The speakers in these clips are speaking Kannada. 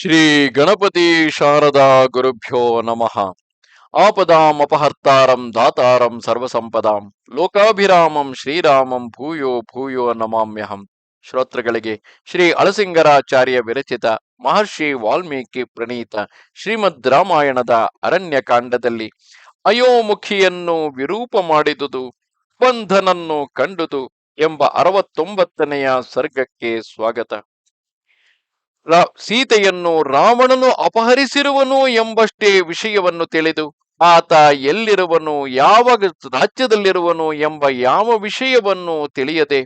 ಶ್ರೀ ಗಣಪತಿ ಶಾರದಾ ಗುರುಭ್ಯೋ ನಮಃ. ಆಪದಾಂ ಅಪಹರ್ತಾರಂ ದಾತಾರಂ ಸರ್ವಸಂಪದಾಂ. ಲೋಕಾಭಿರಾಮಂ ಶ್ರೀರಾಮಂ ಭೂಯೋ ಭೂಯೋ ನಮಾಮ್ಯಹಂ. ಶ್ರೋತೃಗಳಿಗೆ ಶ್ರೀ ಅಳಸಿಂಗರಾಚಾರ್ಯ ವಿರಚಿತ ಮಹರ್ಷಿ ವಾಲ್ಮೀಕಿ ಪ್ರಣೀತ ಶ್ರೀಮದ್ ರಾಮಾಯಣದ ಅರಣ್ಯಕಾಂಡದಲ್ಲಿ ಅಯೋಮುಖಿಯನ್ನು ವಿರೂಪ ಮಾಡಿದುದು, ಬಂಧನನ್ನು ಕಂಡುದು ಎಂಬ ಅರವತ್ತೊಂಬತ್ತನೆಯ ಸರ್ಗಕ್ಕೆ ಸ್ವಾಗತ. ಸೀತೆಯನ್ನು ರಾವಣನು ಅಪಹರಿಸಿರುವನು ಎಂಬಷ್ಟೇ ವಿಷಯವನ್ನು ತಿಳಿದು, ಆತ ಎಲ್ಲಿರುವನು, ಯಾವ ರಾಜ್ಯದಲ್ಲಿರುವನು ಎಂಬ ಯಾವ ವಿಷಯವನ್ನು ತಿಳಿಯದೆ,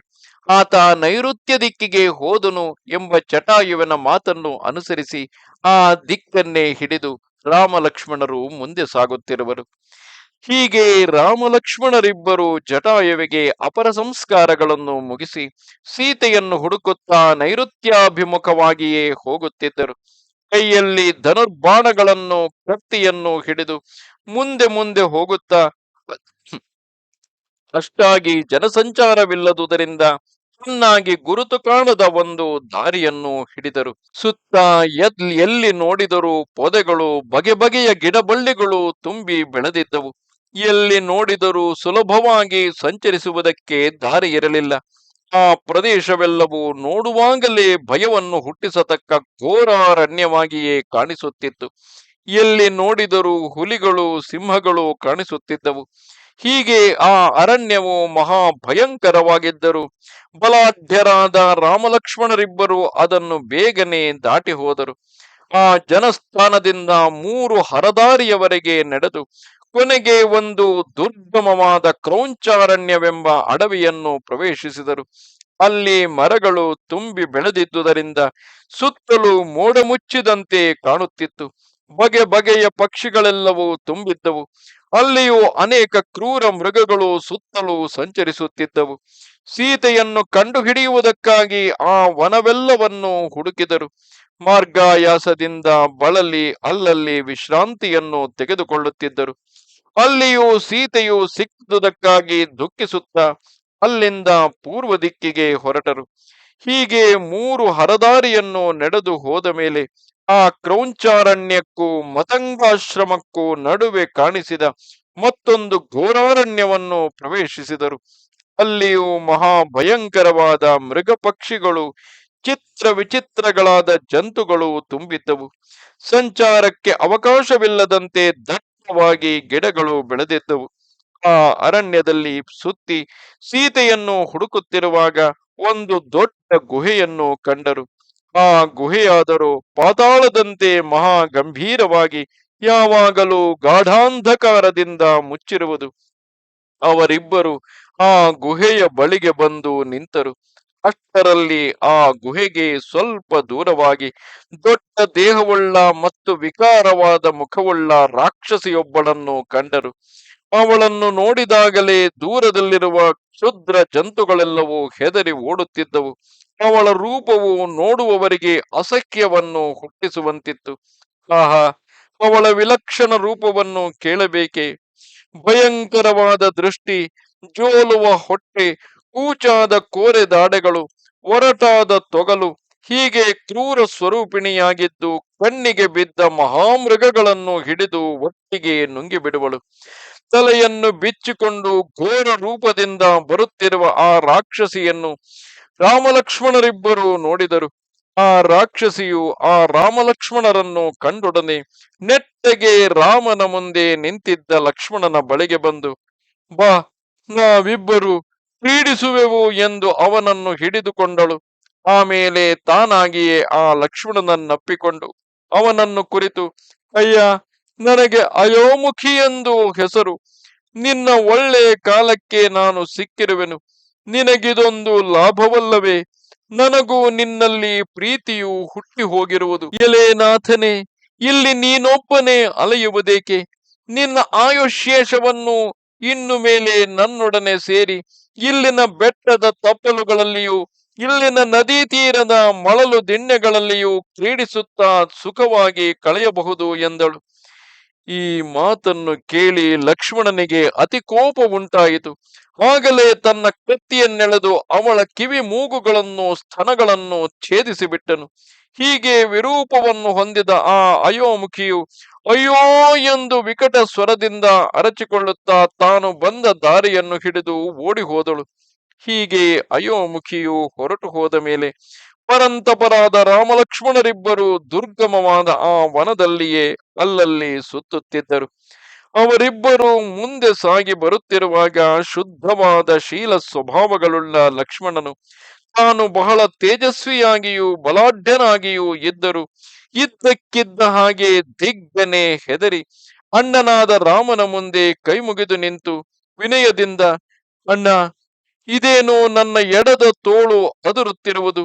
ಆತ ನೈಋತ್ಯ ದಿಕ್ಕಿಗೆ ಹೋದನು ಎಂಬ ಚಟಾಯುವನ ಮಾತನ್ನು ಅನುಸರಿಸಿ ಆ ದಿಕ್ಕನ್ನೇ ಹಿಡಿದು ರಾಮ ಲಕ್ಷ್ಮಣರು ಮುಂದೆ ಸಾಗುತ್ತಿರುವರು. ಹೀಗೆ ರಾಮ ಲಕ್ಷ್ಮಣರಿಬ್ಬರು ಜಟಾಯುವಿಗೆ ಅಪರ ಸಂಸ್ಕಾರಗಳನ್ನು ಮುಗಿಸಿ ಸೀತೆಯನ್ನು ಹುಡುಕುತ್ತಾ ನೈಋತ್ಯಾಭಿಮುಖವಾಗಿಯೇ ಹೋಗುತ್ತಿದ್ದರು. ಕೈಯಲ್ಲಿ ಧನುರ್ಬಾಣಗಳನ್ನು, ಕತ್ತಿಯನ್ನು ಹಿಡಿದು ಮುಂದೆ ಮುಂದೆ ಹೋಗುತ್ತಾ ಅಷ್ಟಾಗಿ ಜನಸಂಚಾರವಿಲ್ಲದುದರಿಂದ ಚೆನ್ನಾಗಿ ಗುರುತು ಕಾಣದ ಒಂದು ದಾರಿಯನ್ನು ಹಿಡಿದರು. ಸುತ್ತ ಎಲ್ ಎಲ್ಲಿ ನೋಡಿದರೂ ಪೊದೆಗಳು ಬಗೆ ಬಗೆಯ ಗಿಡಬಳ್ಳಿಗಳು ತುಂಬಿ ಬೆಳೆದಿದ್ದವು. ಎಲ್ಲಿ ನೋಡಿದರೂ ಸುಲಭವಾಗಿ ಸಂಚರಿಸುವುದಕ್ಕೆ ದಾರಿ ಇರಲಿಲ್ಲ ಆ ಪ್ರದೇಶವೆಲ್ಲವೂ ನೋಡುವಾಗಲೇ ಭಯವನ್ನು ಹುಟ್ಟಿಸತಕ್ಕ ಘೋರಾರಣ್ಯವಾಗಿಯೇ ಕಾಣಿಸುತ್ತಿತ್ತು. ಎಲ್ಲಿ ನೋಡಿದರೂ ಹುಲಿಗಳು ಸಿಂಹಗಳು ಕಾಣಿಸುತ್ತಿದ್ದವು. ಹೀಗೆ ಆ ಅರಣ್ಯವು ಮಹಾ ಭಯಂಕರವಾಗಿದ್ದರು ಬಲಾಢ್ಯರಾದ ರಾಮಲಕ್ಷ್ಮಣರಿಬ್ಬರು ಅದನ್ನು ಬೇಗನೆ ದಾಟಿ ಹೋದರು. ಆ ಜನಸ್ಥಾನದಿಂದ ಮೂರು ಹರದಾರಿಯವರೆಗೆ ನಡೆದು ಕೊನೆಗೆ ಒಂದು ದುರ್ಗಮವಾದ ಕ್ರೌಂಚಾರಣ್ಯವೆಂಬ ಅಡವಿಯನ್ನು ಪ್ರವೇಶಿಸಿದರು. ಅಲ್ಲಿ ಮರಗಳು ತುಂಬಿ ಬೆಳೆದಿದ್ದುದರಿಂದ ಸುತ್ತಲೂ ಮೋಡ ಮುಚ್ಚಿದಂತೆ ಕಾಣುತ್ತಿತ್ತು. ಬಗೆ ಬಗೆಯ ಪಕ್ಷಿಗಳೆಲ್ಲವೂ ತುಂಬಿದ್ದವು. ಅಲ್ಲಿಯೂ ಅನೇಕ ಕ್ರೂರ ಮೃಗಗಳು ಸುತ್ತಲೂ ಸಂಚರಿಸುತ್ತಿದ್ದವು. ಸೀತೆಯನ್ನು ಕಂಡುಹಿಡಿಯುವುದಕ್ಕಾಗಿ ಆ ವನವೆಲ್ಲವನ್ನು ಹುಡುಕಿದರು. ಮಾರ್ಗಾಯಾಸದಿಂದ ಬಳಲಿ ಅಲ್ಲಲ್ಲಿ ವಿಶ್ರಾಂತಿಯನ್ನು ತೆಗೆದುಕೊಳ್ಳುತ್ತಿದ್ದರು. ಅಲ್ಲಿಯೂ ಸೀತೆಯು ಸಿಕ್ಕುವುದಕ್ಕಾಗಿ ದುಃಖಿಸುತ್ತ ಅಲ್ಲಿಂದ ಪೂರ್ವ ದಿಕ್ಕಿಗೆ ಹೊರಟರು. ಹೀಗೆ ಮೂರು ಹರದಾರಿಯನ್ನು ನಡೆದು ಹೋದ ಮೇಲೆ ಆ ಕ್ರೌಂಚಾರಣ್ಯಕ್ಕೂ ಮತಂಗಾಶ್ರಮಕ್ಕೂ ನಡುವೆ ಕಾಣಿಸಿದ ಮತ್ತೊಂದು ಘೋರಾರಣ್ಯವನ್ನು ಪ್ರವೇಶಿಸಿದರು. ಅಲ್ಲಿಯೂ ಮಹಾ ಭಯಂಕರವಾದ ಮೃಗ ಪಕ್ಷಿಗಳು ಚಿತ್ರ ವಿಚಿತ್ರಗಳಾದ ಜಂತುಗಳು ತುಂಬಿದ್ದವು. ಸಂಚಾರಕ್ಕೆ ಅವಕಾಶವಿಲ್ಲದಂತೆ ದಟ್ಟವಾಗಿ ಗಿಡಗಳು ಬೆಳೆದಿದ್ದವು. ಆ ಅರಣ್ಯದಲ್ಲಿ ಸುತ್ತಿ ಸೀತೆಯನ್ನು ಹುಡುಕುತ್ತಿರುವಾಗ ಒಂದು ದೊಡ್ಡ ಗುಹೆಯನ್ನು ಕಂಡರು. ಆ ಗುಹೆಯಾದರೂ ಪಾತಾಳದಂತೆ ಮಹಾ ಗಂಭೀರವಾಗಿ ಯಾವಾಗಲೂ ಗಾಢಾಂಧಕಾರದಿಂದ ಮುಚ್ಚಿರುವುದು. ಅವರಿಬ್ಬರು ಆ ಗುಹೆಯ ಬಳಿಗೆ ಬಂದು ನಿಂತರು. ಅಷ್ಟರಲ್ಲಿ ಆ ಗುಹೆಗೆ ಸ್ವಲ್ಪ ದೂರವಾಗಿ ದೊಡ್ಡ ದೇಹವುಳ್ಳ ಮತ್ತು ವಿಕಾರವಾದ ಮುಖವುಳ್ಳ ರಾಕ್ಷಸಿಯೊಬ್ಬಳನ್ನು ಕಂಡರು. ಅವಳನ್ನು ನೋಡಿದಾಗಲೇ ದೂರದಲ್ಲಿರುವ ಕ್ಷುದ್ರ ಜಂತುಗಳೆಲ್ಲವೂ ಹೆದರಿ ಓಡುತ್ತಿದ್ದವು. ಅವಳ ರೂಪವು ನೋಡುವವರಿಗೆ ಅಸಖ್ಯವನ್ನು ಹುಟ್ಟಿಸುವಂತಿತ್ತು. ಆಹಾ, ಅವಳ ವಿಲಕ್ಷಣ ರೂಪವನ್ನು ಕೇಳಬೇಕೆ? ಭಯಂಕರವಾದ ದೃಷ್ಟಿ, ಜೋಲುವ ಹೊಟ್ಟೆ ಕೂಚಾದ ಕೋರೆ ದಾಡೆಗಳು, ಒರಟಾದ ತೊಗಲು, ಹೀಗೆ ಕ್ರೂರ ಸ್ವರೂಪಿಣಿಯಾಗಿದ್ದು ಕಣ್ಣಿಗೆ ಬಿದ್ದ ಮಹಾಮೃಗಗಳನ್ನು ಹಿಡಿದು ಒಟ್ಟಿಗೆ ನುಂಗಿಬಿಡುವಳು. ತಲೆಯನ್ನು ಬಿಚ್ಚಿಕೊಂಡು ಘೋರ ರೂಪದಿಂದ ಬರುತ್ತಿರುವ ಆ ರಾಕ್ಷಸಿಯನ್ನು ರಾಮಲಕ್ಷ್ಮಣರಿಬ್ಬರು ನೋಡಿದರು. ಆ ರಾಕ್ಷಸಿಯು ಆ ರಾಮಲಕ್ಷ್ಮಣರನ್ನು ಕಂಡೊಡನೆ ನೆಟ್ಟಗೆ ರಾಮನ ಮುಂದೆ ನಿಂತಿದ್ದ ಲಕ್ಷ್ಮಣನ ಬಳಿಗೆ ಬಂದು, ಬಾ, ನಾವಿಬ್ಬರು ಕ್ರೀಡಿಸುವೆವು ಎಂದು ಅವನನ್ನು ಹಿಡಿದುಕೊಂಡಳು. ಆಮೇಲೆ ತಾನಾಗಿಯೇ ಆ ಲಕ್ಷ್ಮಣನನ್ನಪ್ಪಿಕೊಂಡು ಅವನನ್ನು ಕುರಿತು, ಅಯ್ಯ, ನನಗೆ ಅಯೋಮುಖಿ ಎಂದು ಹೆಸರು. ನಿನ್ನ ಒಳ್ಳೆ ಕಾಲಕ್ಕೆ ನಾನು ಸಿಕ್ಕಿರುವೆನು. ನಿನಗಿದೊಂದು ಲಾಭವಲ್ಲವೇ? ನನಗೂ ನಿನ್ನಲ್ಲಿ ಪ್ರೀತಿಯು ಹುಟ್ಟಿ ಹೋಗಿರುವುದು ಎಲೆ ನಾಥನೇ ಇಲ್ಲಿ ನೀನೊಬ್ಬನೇ ಅಲೆಯುವುದೇಕೆ? ನಿನ್ನ ಆಯುಷ್ಯೇಷವನ್ನು ಇನ್ನು ಮೇಲೆ ನನ್ನೊಡನೆ ಸೇರಿ ಇಲ್ಲಿನ ಬೆಟ್ಟದ ತಪ್ಪಲುಗಳಲ್ಲಿಯೂ, ಇಲ್ಲಿನ ನದಿ ತೀರದ ಮಳಲು ದಿಣ್ಣೆಗಳಲ್ಲಿಯೂ ಕ್ರೀಡಿಸುತ್ತಾ ಸುಖವಾಗಿ ಕಳೆಯಬಹುದು ಎಂದಳು. ಈ ಮಾತನ್ನು ಕೇಳಿ ಲಕ್ಷ್ಮಣನಿಗೆ ಅತಿ ಕೋಪ ಉಂಟಾಯಿತು. ಆಗಲೇ ತನ್ನ ಕತ್ತಿಯನ್ನೆಳೆದು ಅವಳ ಕಿವಿ ಮೂಗುಗಳನ್ನು, ಸ್ತನಗಳನ್ನು ಛೇದಿಸಿಬಿಟ್ಟನು. ಹೀಗೆ ವಿರೂಪವನ್ನು ಹೊಂದಿದ ಆ ಅಯೋಮುಖಿಯು ಅಯ್ಯೋ ಎಂದು ವಿಕಟ ಸ್ವರದಿಂದ ಅರಚಿಕೊಳ್ಳುತ್ತಾ ತಾನು ಬಂದ ದಾರಿಯನ್ನು ಹಿಡಿದು ಓಡಿ ಹೋದಳು ಹೀಗೆ ಅಯೋಮುಖಿಯು ಹೊರಟು ಹೋದ ಮೇಲೆ ಪರಂತಪರಾದ ರಾಮಲಕ್ಷ್ಮಣರಿಬ್ಬರು ದುರ್ಗಮವಾದ ಆ ವನದಲ್ಲಿಯೇ ಅಲ್ಲಲ್ಲಿ ಸುತ್ತುತ್ತಿದ್ದರು. ಅವರಿಬ್ಬರು ಮುಂದೆ ಸಾಗಿ ಬರುತ್ತಿರುವಾಗ ಶುದ್ಧವಾದ ಶೀಲ ಸ್ವಭಾವಗಳುಳ್ಳ ಲಕ್ಷ್ಮಣನು ತಾನು ಬಹಳ ತೇಜಸ್ವಿಯಾಗಿಯೂ ಬಲಾಢ್ಯನಾಗಿಯೂ ಇದ್ದರು. ಇದ್ದಕ್ಕಿದ್ದ ಹಾಗೆ ದಿಗ್ಗನೆ ಹೆದರಿ ಅಣ್ಣನಾದ ರಾಮನ ಮುಂದೆ ಕೈ ಮುಗಿದು ನಿಂತು ವಿನಯದಿಂದ, ಅಣ್ಣ, ಇದೇನೋ ನನ್ನ ಎಡದ ತೋಳು ಅದುರುತ್ತಿರುವುದು.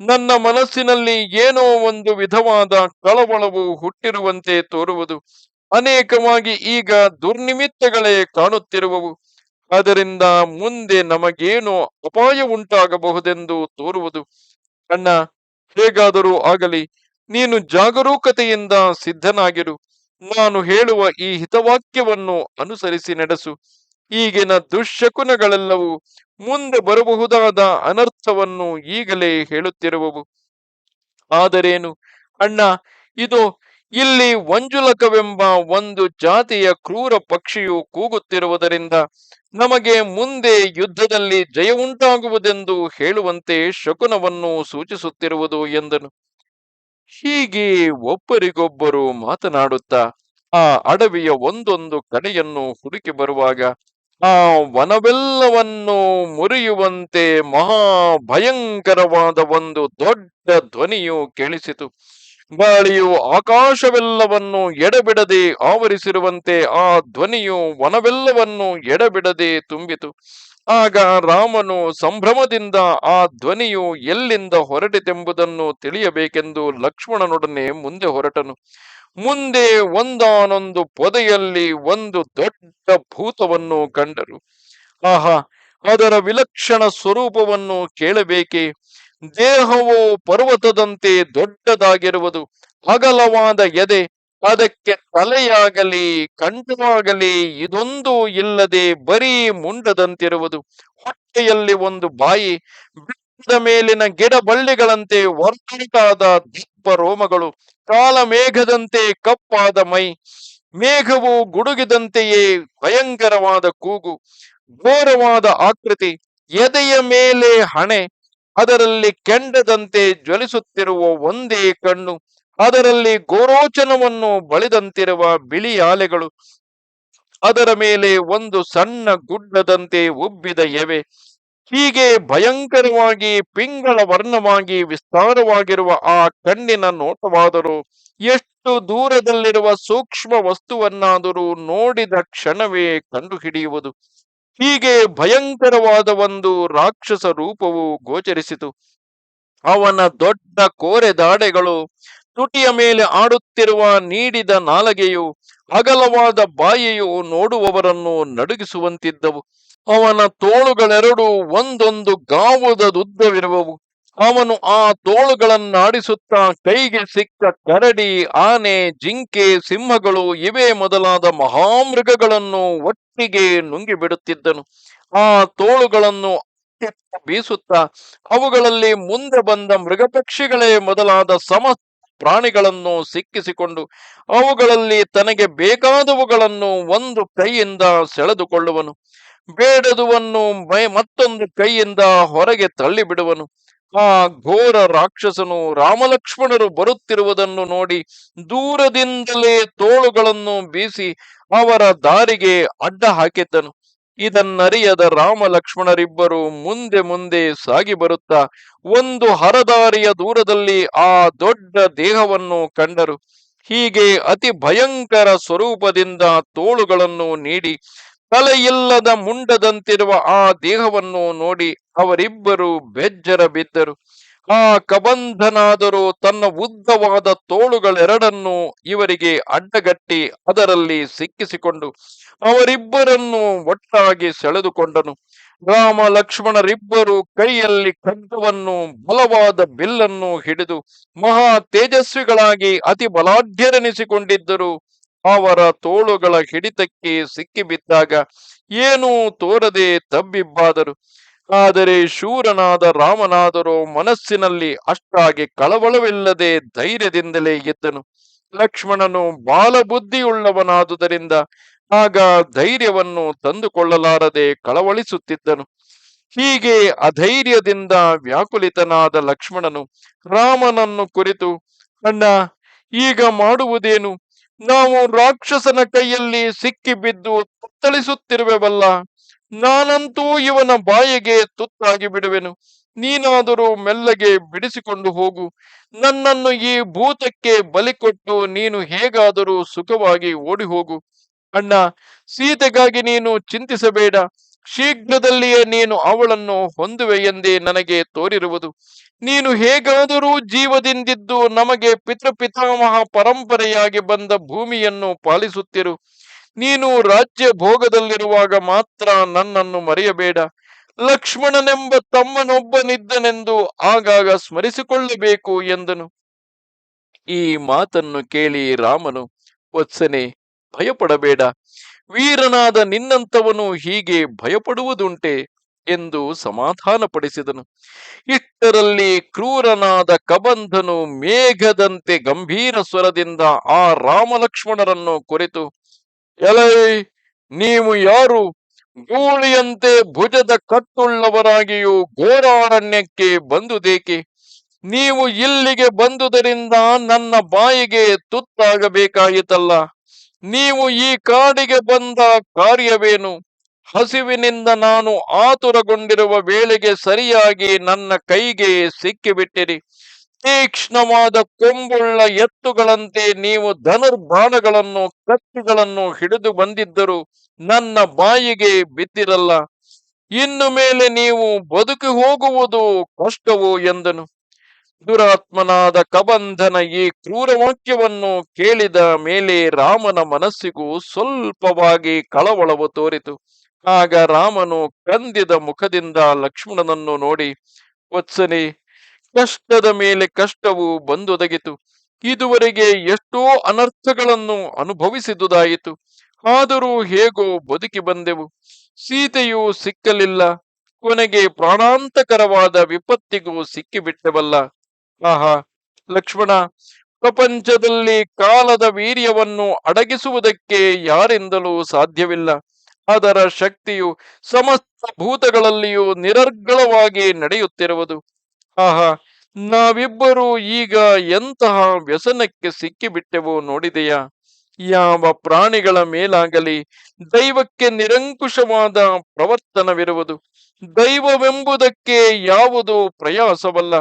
ನನ್ನ ಮನಸ್ಸಿನಲ್ಲಿ ಏನೋ ಒಂದು ವಿಧವಾದ ಕಳವಳವು ಹುಟ್ಟಿರುವಂತೆ ತೋರುವುದು. ಅನೇಕವಾಗಿ ಈಗ ದುರ್ನಿಮಿತ್ತಗಳೇ ಕಾಣುತ್ತಿರುವವು. ಅದರಿಂದ ಮುಂದೆ ನಮಗೇನೋ ಅಪಾಯ ಉಂಟಾಗಬಹುದೆಂದು ತೋರುವುದು. ಅಣ್ಣ, ಹೇಗಾದರೂ ಆಗಲಿ. ನೀನು ಜಾಗರೂಕತೆಯಿಂದ ಸಿದ್ಧನಾಗಿರು. ನಾನು ಹೇಳುವ ಈ ಹಿತವಾಕ್ಯವನ್ನು ಅನುಸರಿಸಿ ನಡೆಸು. ಈಗಿನ ದುಶ್ಶಕುನಗಳೆಲ್ಲವೂ ಮುಂದೆ ಬರಬಹುದಾದ ಅನರ್ಥವನ್ನು ಈಗಲೇ ಹೇಳುತ್ತಿರುವವು. ಆದರೇನು? ಅಣ್ಣ, ಇದು ಇಲ್ಲಿ ವಂಜುಲಕವೆಂಬ ಒಂದು ಜಾತಿಯ ಕ್ರೂರ ಪಕ್ಷಿಯು ಕೂಗುತ್ತಿರುವುದರಿಂದ ನಮಗೆ ಮುಂದೆ ಯುದ್ಧದಲ್ಲಿ ಜಯ ಉಂಟಾಗುವುದೆಂದು ಹೇಳುವಂತೆ ಶಕುನವನ್ನು ಸೂಚಿಸುತ್ತಿರುವುದು ಎಂದನು. ಹೀಗೆ ಒಬ್ಬರಿಗೊಬ್ಬರು ಮಾತನಾಡುತ್ತಾ ಆ ಅಡವಿಯ ಒಂದೊಂದು ಕಡೆಯನ್ನು ಹುಡುಕಿ ಬರುವಾಗ ಆ ವನವೆಲ್ಲವನ್ನು ಮುರಿಯುವಂತೆ ಮಹಾ ಭಯಂಕರವಾದ ಒಂದು ದೊಡ್ಡ ಧ್ವನಿಯು ಕೇಳಿಸಿತು. ಬಾಳಿಯು ಆಕಾಶವೆಲ್ಲವನ್ನು ಎಡಬಿಡದೆ ಆವರಿಸಿರುವಂತೆ ಆ ಧ್ವನಿಯು ವನವೆಲ್ಲವನ್ನು ಎಡಬಿಡದೆ ತುಂಬಿತು. ಆಗ ರಾಮನು ಸಂಭ್ರಮದಿಂದ ಆ ಧ್ವನಿಯು ಎಲ್ಲಿಂದ ಹೊರಟಿತೆಂಬುದನ್ನು ತಿಳಿಯಬೇಕೆಂದು ಲಕ್ಷ್ಮಣನೊಡನೆ ಮುಂದೆ ಹೊರಟನು. ಮುಂದೆ ಒಂದಾನೊಂದು ಪೊದೆಯಲ್ಲಿ ಒಂದು ದೊಡ್ಡ ಭೂತವನ್ನು ಕಂಡರು. ಆಹಾ, ಅದರ ವಿಲಕ್ಷಣ ಸ್ವರೂಪವನ್ನು ಕೇಳಬೇಕೆ? ದೇಹವು ಪರ್ವತದಂತೆ ದೊಡ್ಡದಾಗಿರುವುದು, ಅಗಲವಾದ ಎದೆ ಅದಕ್ಕೆ ತಲೆಯಾಗಲಿ, ಕಂಠವಾಗಲಿ, ಇದೊಂದು ಇಲ್ಲದೆ ಬರೀ ಮುಂಡದಂತಿರುವುದು. ಹೊಟ್ಟೆಯಲ್ಲಿ ಒಂದು ಬಾಯಿ, ಬೆಟ್ಟದ ಮೇಲಿನ ಗಿಡ ಬಳ್ಳಿಗಳಂತೆ ವರ್ತಂಟಾದ ದೀಪ ರೋಮಗಳು, ಕಾಲ ಮೇಘದಂತೆ ಕಪ್ಪಾದ ಮೈ, ಮೇಘವು ಗುಡುಗಿದಂತೆಯೇ ಭಯಂಕರವಾದ ಕೂಗು, ಘೋರವಾದ ಆಕೃತಿ, ಎದೆಯ ಮೇಲೆ ಹಣೆ, ಅದರಲ್ಲಿ ಕೆಂಡದಂತೆ ಜ್ವಲಿಸುತ್ತಿರುವ ಒಂದೇ ಕಣ್ಣು ಅದರಲ್ಲಿ ಗೋರೋಚನವನ್ನು ಬಳಿದಂತಿರುವ ಬಿಳಿ ಆಲೆಗಳು, ಅದರ ಮೇಲೆ ಒಂದು ಸಣ್ಣ ಗುಡ್ಡದಂತೆ ಉಬ್ಬಿದ ಎವೆ, ಹೀಗೆ ಭಯಂಕರವಾಗಿ ಪಿಂಗಳ ವರ್ಣವಾಗಿ ವಿಸ್ತಾರವಾಗಿರುವ ಆ ಕಣ್ಣಿನ ನೋಟವಾದರೂ, ಎಷ್ಟು ದೂರದಲ್ಲಿರುವ ಸೂಕ್ಷ್ಮ ವಸ್ತುವನ್ನಾದರೂ ನೋಡಿದ ಕ್ಷಣವೇ ಕಂಡುಹಿಡಿಯುವುದು. ಹೀಗೆ ಭಯಂಕರವಾದ ಒಂದು ರಾಕ್ಷಸ ರೂಪವು ಗೋಚರಿಸಿತು. ಅವನ ದೊಡ್ಡ ಕೋರೆ ದಾಡೆಗಳು ತುಟಿಯ ಮೇಲೆ ಆಡುತ್ತಿರುವ ನೀಡಿದ ನಾಲಗೆಯು, ಅಗಲವಾದ ಬಾಯಿಯು ನೋಡುವವರನ್ನು ನಡುಗಿಸುವಂತಿದ್ದವು. ಅವನ ತೋಳುಗಳೆರಡು ಒಂದೊಂದು ಗಾವುದದುದ್ದವಿರುವವು ಅವನು ಆ ತೋಳುಗಳನ್ನಾಡಿಸುತ್ತಾ ಕೈಗೆ ಸಿಕ್ಕ ಕರಡಿ, ಆನೆ, ಜಿಂಕೆ, ಸಿಂಹಗಳು ಇವೇ ಮೊದಲಾದ ಮಹಾಮೃಗಗಳನ್ನು ಒಟ್ಟಿಗೆ ನುಂಗಿಬಿಡುತ್ತಿದ್ದನು. ಆ ತೋಳುಗಳನ್ನು ಬೀಸುತ್ತಾ, ಅವುಗಳಲ್ಲಿ ಮುಂದೆ ಬಂದ ಮೃಗಪಕ್ಷಿಗಳೇ ಮೊದಲಾದ ಸಮಸ್ತ ಪ್ರಾಣಿಗಳನ್ನು ಸಿಕ್ಕಿಸಿಕೊಂಡು ಅವುಗಳಲ್ಲಿ ತನಗೆ ಬೇಕಾದವುಗಳನ್ನು ಒಂದು ಕೈಯಿಂದ ಸೆಳೆದುಕೊಳ್ಳುವನು. ಬೇಡದುವನ್ನು ಮತ್ತೊಂದು ಕೈಯಿಂದ ಹೊರಗೆ ತಳ್ಳಿಬಿಡುವನು. ಆ ಘೋರ ರಾಕ್ಷಸನು ರಾಮಲಕ್ಷ್ಮಣರು ಬರುತ್ತಿರುವುದನ್ನು ನೋಡಿ ದೂರದಿಂದಲೇ ತೋಳುಗಳನ್ನು ಬೀಸಿ ಅವರ ದಾರಿಗೆ ಅಡ್ಡ ಹಾಕಿದ್ದನು. ಇದನ್ನರಿಯದ ರಾಮ ಲಕ್ಷ್ಮಣರಿಬ್ಬರು ಮುಂದೆ ಮುಂದೆ ಸಾಗಿ ಬರುತ್ತಾ ಒಂದು ಹರದಾರಿಯ ದೂರದಲ್ಲಿ ಆ ದೊಡ್ಡ ದೇಹವನ್ನು ಕಂಡರು. ಹೀಗೆ ಅತಿ ಭಯಂಕರ ಸ್ವರೂಪದಿಂದ ತೋಳುಗಳನ್ನು ನೀಡಿ ತಲೆಯಿಲ್ಲದ ಮುಂಡದಂತಿರುವ ಆ ದೇಹವನ್ನು ನೋಡಿ ಅವರಿಬ್ಬರು ಬೆಜ್ಜರ ಬಿದ್ದರು. ಆ ಕಬಂಧನಾದರೂ ತನ್ನ ಉದ್ದವಾದ ತೋಳುಗಳೆರಡನ್ನು ಇವರಿಗೆ ಅಡ್ಡಗಟ್ಟಿ ಅದರಲ್ಲಿ ಸಿಕ್ಕಿಸಿಕೊಂಡು ಅವರಿಬ್ಬರನ್ನು ಒಟ್ಟಾಗಿ ಸೆಳೆದುಕೊಂಡನು. ರಾಮ ಲಕ್ಷ್ಮಣರಿಬ್ಬರು ಕೈಯಲ್ಲಿ ಖಡ್ಗವನ್ನು ಬಲವಾದ ಬಿಲ್ಲನ್ನು ಹಿಡಿದು ಮಹಾ ತೇಜಸ್ವಿಗಳಾಗಿ ಅತಿ ಬಲಾಢ್ಯರೆನಿಸಿಕೊಂಡಿದ್ದರು. ಅವರ ತೋಳುಗಳ ಹಿಡಿತಕ್ಕೆ ಸಿಕ್ಕಿಬಿದ್ದಾಗ ಏನೂ ತೋರದೆ ತಬ್ಬಿಬ್ಬಾದರು. ಆದರೆ ಶೂರನಾದ ರಾಮನಾದರೂ ಮನಸ್ಸಿನಲ್ಲಿ ಅಷ್ಟಾಗಿ ಕಳವಳವಿಲ್ಲದೆ ಧೈರ್ಯದಿಂದಲೇ ಇದ್ದನು ಲಕ್ಷ್ಮಣನು ಬಾಲಬುದ್ಧಿಯುಳ್ಳವನಾದುದರಿಂದ ಆಗ ಧೈರ್ಯವನ್ನು ತಂದುಕೊಳ್ಳಲಾರದೆ ಕಳವಳಿಸುತ್ತಿದ್ದನು. ಹೀಗೆ ಅಧೈರ್ಯದಿಂದ ವ್ಯಾಕುಲಿತನಾದ ಲಕ್ಷ್ಮಣನು ರಾಮನನ್ನು ಕುರಿತು, ಅಣ್ಣ, ಈಗ ಮಾಡುವುದೇನು? ನಾವು ರಾಕ್ಷಸನ ಕೈಯಲ್ಲಿ ಸಿಕ್ಕಿ ಬಿದ್ದು ತತ್ತಳಿಸುತ್ತಿರುವೆವಲ್ಲ ನಾನಂತೂ ಇವನ ಬಾಯಿಗೆ ತುತ್ತಾಗಿ ಬಿಡುವೆನು. ನೀನಾದರೂ ಮೆಲ್ಲಗೆ ಬಿಡಿಸಿಕೊಂಡು ಹೋಗು. ನನ್ನನ್ನು ಈ ಭೂತಕ್ಕೆ ಬಲಿ ಕೊಟ್ಟು ನೀನು ಹೇಗಾದರೂ ಸುಖವಾಗಿ ಓಡಿ ಹೋಗು ಅಣ್ಣ, ಸೀತೆಗಾಗಿ ನೀನು ಚಿಂತಿಸಬೇಡ. ಶೀಘ್ರದಲ್ಲಿಯೇ ನೀನು ಅವಳನ್ನು ಹೊಂದುವೆ ಎಂದೇ ನನಗೆ ತೋರಿರುವುದು. ನೀನು ಹೇಗಾದರೂ ಜೀವದಿಂದಿದ್ದು ನಮಗೆ ಪಿತೃಪಿತಾಮಹ ಪರಂಪರೆಯಾಗಿ ಬಂದ ಭೂಮಿಯನ್ನು ಪಾಲಿಸುತ್ತಿರು. ನೀನು ರಾಜ್ಯ ಭೋಗದಲ್ಲಿರುವಾಗ ಮಾತ್ರ ನನ್ನನ್ನು ಮರೆಯಬೇಡ. ಲಕ್ಷ್ಮಣನೆಂಬ ತಮ್ಮನೊಬ್ಬನಿದ್ದನೆಂದು ಆಗಾಗ ಸ್ಮರಿಸಿಕೊಳ್ಳಬೇಕು ಎಂದನು. ಈ ಮಾತನ್ನು ಕೇಳಿ ರಾಮನು, ವತ್ಸನೆ, ಭಯಪಡಬೇಡ. ವೀರನಾದ ನಿನ್ನಂತವನು ಹೀಗೆ ಭಯಪಡುವುದುಂಟೆ ಎಂದು ಸಮಾಧಾನಪಡಿಸಿದನು. ಇಷ್ಟರಲ್ಲಿ ಕ್ರೂರನಾದ ಕಬಂಧನು ಮೇಘದಂತೆ ಗಂಭೀರ ಸ್ವರದಿಂದ ಆ ರಾಮಲಕ್ಷ್ಮಣರನ್ನು ಕುರಿತು ಎಲೈ, ನೀವು ಯಾರು? ಗೂಳಿಯಂತೆ ಭುಜದ ಕಟ್ಟುಳ್ಳವರಾಗಿಯೂ ಘೋರಾರಣ್ಯಕ್ಕೆ ಬಂದುದೇಕೆ? ನೀವು ಇಲ್ಲಿಗೆ ಬಂದುದರಿಂದ ನನ್ನ ಬಾಯಿಗೆ ತುತ್ತಾಗಬೇಕಾಯಿತಲ್ಲ. ನೀವು ಈ ಕಾಡಿಗೆ ಬಂದ ಕಾರ್ಯವೇನು? ಹಸಿವಿನಿಂದ ನಾನು ಆತುರಗೊಂಡಿರುವ ವೇಳೆಗೆ ಸರಿಯಾಗಿ ನನ್ನ ಕೈಗೆ ಸಿಕ್ಕಿಬಿಟ್ಟಿರಿ. ತೀಕ್ಷ್ಣವಾದ ಕೊಂಬುಳ್ಳ ಎತ್ತುಗಳಂತೆ ನೀವು ಧನುರ್ಬಾಣಗಳನ್ನು, ಕತ್ತಿಗಳನ್ನು ಹಿಡಿದು ಬಂದಿದ್ದರು ನನ್ನ ಬಾಯಿಗೆ ಬಿದ್ದಿರಲ್ಲ. ಇನ್ನು ಮೇಲೆ ನೀವು ಬದುಕಿ ಹೋಗುವುದು ಕಷ್ಟವು ಎಂದನು. ದುರಾತ್ಮನಾದ ಕಬಂಧನ ಈ ಕ್ರೂರ ವಾಕ್ಯವನ್ನು ಕೇಳಿದ ಮೇಲೆ ರಾಮನ ಮನಸ್ಸಿಗೂ ಸ್ವಲ್ಪವಾಗಿ ಕಳವಳವು ತೋರಿತು. ಆಗ ರಾಮನು ಕಂದಿದ ಮುಖದಿಂದ ಲಕ್ಷ್ಮಣನನ್ನು ನೋಡಿ ವತ್ಸನೆ ಕಷ್ಟದ ಮೇಲೆ ಕಷ್ಟವು ಬಂದೊದಗಿತು. ಇದುವರೆಗೆ ಎಷ್ಟೋ ಅನರ್ಥಗಳನ್ನು ಅನುಭವಿಸಿದುದಾಯಿತು. ಆದರೂ ಹೇಗೋ ಬದುಕಿ ಬಂದೆವು. ಸೀತೆಯು ಸಿಕ್ಕಲಿಲ್ಲ. ಕೊನೆಗೆ ಪ್ರಾಣಾಂತಕರವಾದ ವಿಪತ್ತಿಗೂ ಸಿಕ್ಕಿಬಿಟ್ಟವಲ್ಲ. ಆಹಾ, ಲಕ್ಷ್ಮಣ, ಪ್ರಪಂಚದಲ್ಲಿ ಕಾಲದ ವೀರ್ಯವನ್ನು ಅಡಗಿಸುವುದಕ್ಕೆ ಯಾರಿಂದಲೂ ಸಾಧ್ಯವಿಲ್ಲ. ಅದರ ಶಕ್ತಿಯು ಸಮಸ್ತ ಭೂತಗಳಲ್ಲಿಯೂ ನಿರರ್ಗಳವಾಗಿ ನಡೆಯುತ್ತಿರುವುದು. ಆಹಾ, ನಾವಿಬ್ಬರು ಈಗ ಎಂತಹ ವ್ಯಸನಕ್ಕೆ ಸಿಕ್ಕಿಬಿಟ್ಟೆವೋ ನೋಡಿದೆಯಾ? ಯಾವ ಪ್ರಾಣಿಗಳ ಮೇಲಾಗಲಿ ದೈವಕ್ಕೆ ನಿರಂಕುಶವಾದ ಪ್ರವರ್ತನವಿರುವುದು. ದೈವವೆಂಬುದಕ್ಕೆ ಯಾವುದು ಪ್ರಯಾಸವಲ್ಲ.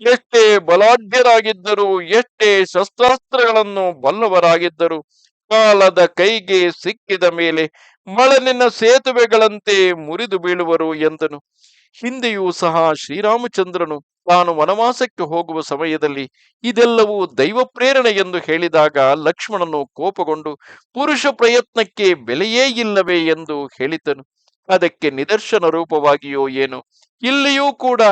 ಎಷ್ಟೇ ಬಲಾಢ್ಯರಾಗಿದ್ದರೂ, ಎಷ್ಟೇ ಶಸ್ತ್ರಾಸ್ತ್ರಗಳನ್ನು ಬಲ್ಲವರಾಗಿದ್ದರು, ಕಾಲದ ಕೈಗೆ ಸಿಕ್ಕಿದ ಮೇಲೆ ಮಳಲಿನ ಸೇತುವೆಗಳಂತೆ ಮುರಿದು ಬೀಳುವರು ಎಂದನು. ಹಿಂದೆಯೂ ಸಹ ಶ್ರೀರಾಮಚಂದ್ರನು ತಾನು ವನವಾಸಕ್ಕೆ ಹೋಗುವ ಸಮಯದಲ್ಲಿ ಇದೆಲ್ಲವೂ ದೈವ ಪ್ರೇರಣೆ ಎಂದು ಹೇಳಿದಾಗ ಲಕ್ಷ್ಮಣನು ಕೋಪಗೊಂಡು ಪುರುಷ ಪ್ರಯತ್ನಕ್ಕೆ ಬೆಲೆಯೇ ಇಲ್ಲವೇ ಎಂದು ಹೇಳಿದನು ಅದಕ್ಕೆ ನಿದರ್ಶನ ರೂಪವಾಗಿಯೋ ಏನು. ಇಲ್ಲಿಯೂ ಕೂಡ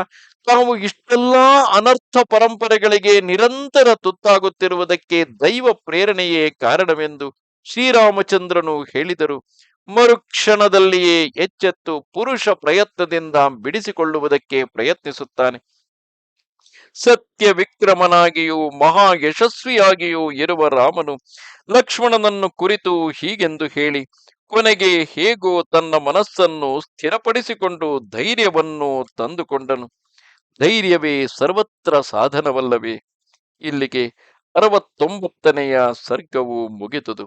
ತಾವು ಇಷ್ಟೆಲ್ಲಾ ಅನರ್ಥ ಪರಂಪರೆಗಳಿಗೆ ನಿರಂತರ ತುತ್ತಾಗುತ್ತಿರುವುದಕ್ಕೆ ದೈವ ಪ್ರೇರಣೆಯೇ ಕಾರಣವೆಂದು ಶ್ರೀರಾಮಚಂದ್ರನು ಹೇಳಿದರು. ಮರುಕ್ಷಣದಲ್ಲಿಯೇ ಎಚ್ಚೆತ್ತು ಪುರುಷ ಪ್ರಯತ್ನದಿಂದ ಬಿಡಿಸಿಕೊಳ್ಳುವುದಕ್ಕೆ ಪ್ರಯತ್ನಿಸುತ್ತಾನೆ. ಸತ್ಯ ವಿಕ್ರಮನಾಗಿಯೂ ಮಹಾ ಯಶಸ್ವಿಯಾಗಿಯೂ ಇರುವ ರಾಮನು ಲಕ್ಷ್ಮಣನನ್ನು ಕುರಿತು ಹೀಗೆಂದು ಹೇಳಿ, ಕೊನೆಗೆ ಹೇಗೋ ತನ್ನ ಮನಸ್ಸನ್ನು ಸ್ಥಿರಪಡಿಸಿಕೊಂಡು ಧೈರ್ಯವನ್ನು ತಂದುಕೊಂಡನು. ಧೈರ್ಯವೇ ಸರ್ವತ್ರ ಸಾಧನವಲ್ಲವೇ. ಇಲ್ಲಿಗೆ ಅರವತ್ತೊಂಬತ್ತನೆಯ ಸರ್ಗವು ಮುಗಿದುದು.